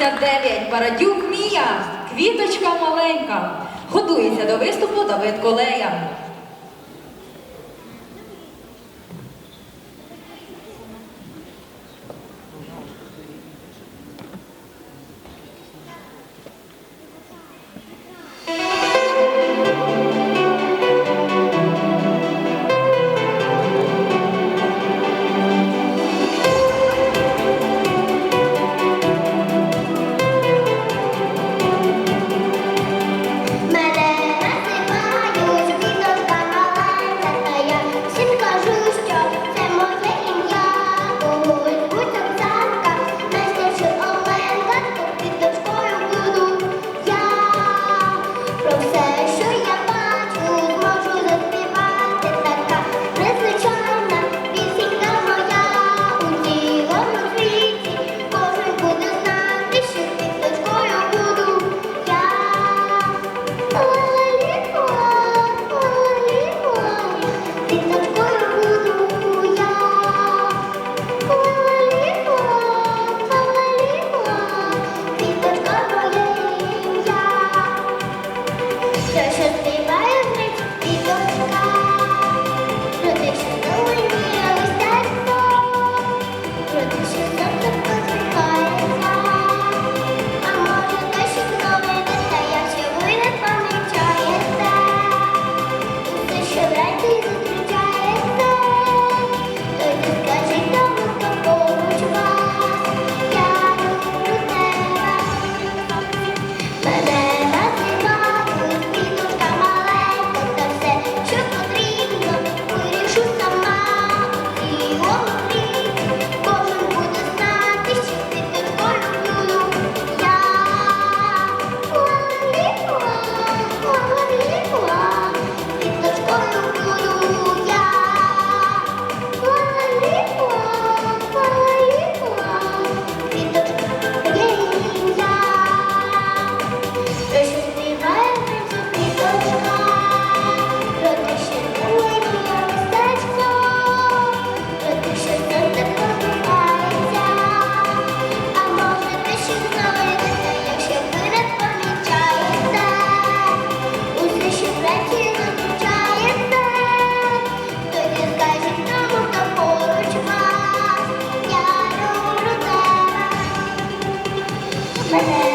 79. Парадюк Мія. Квіточка маленька. Готується до виступу Давид Колея. Bye-bye.